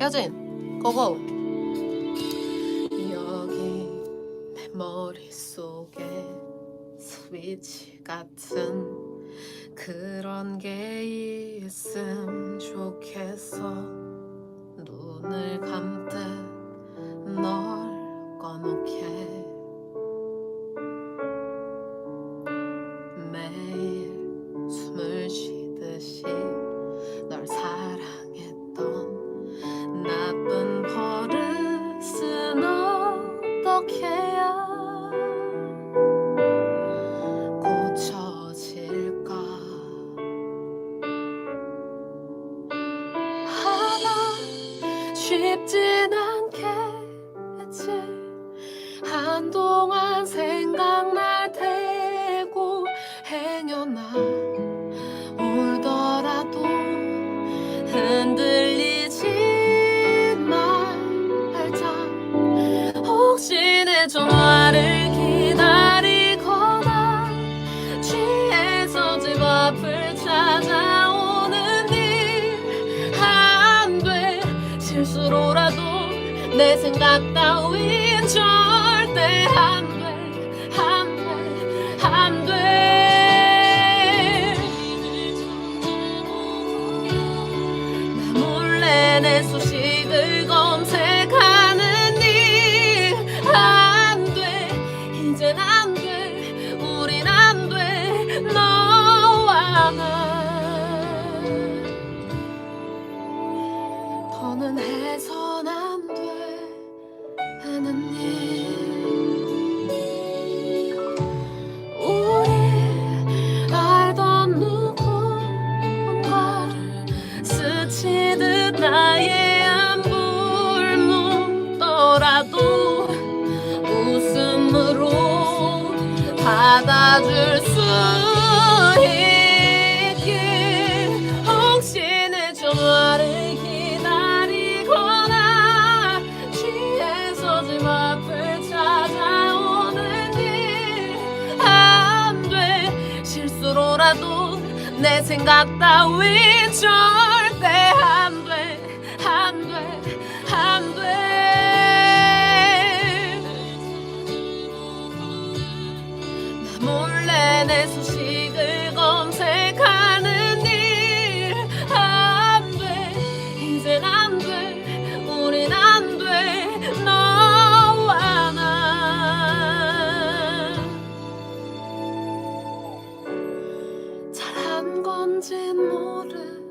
혜진, 고고. 여기 내 머릿속에 스위치 같은 그런 게 있음 좋겠어. 눈을 감듯 쉽진 않겠 전화를 기다리거나 취해서 집 앞을 찾아오는 일안돼. 실수로라도 내 생각 따윈 절대 안 돼 안 돼 안 돼. 나 몰래 내 더는 해선 안 돼 하는 일. 우리 알던 누군가를 스치듯 나의 안부를 묻더라도 웃음으로 받아줄 집 앞을 찾아오는 일안돼. 실수로라도 내 생각 따윈 절대 안돼. 안돼. 안돼. 나 몰래 내 소식을 검색 море.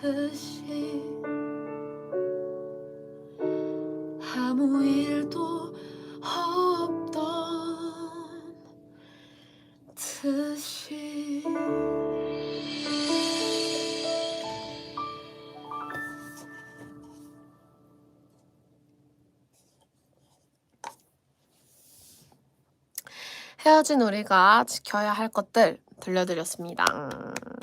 듯이 아무 일도 없던 듯이 헤어진 우리가 지켜야 할 것들 들려드렸습니다. 음.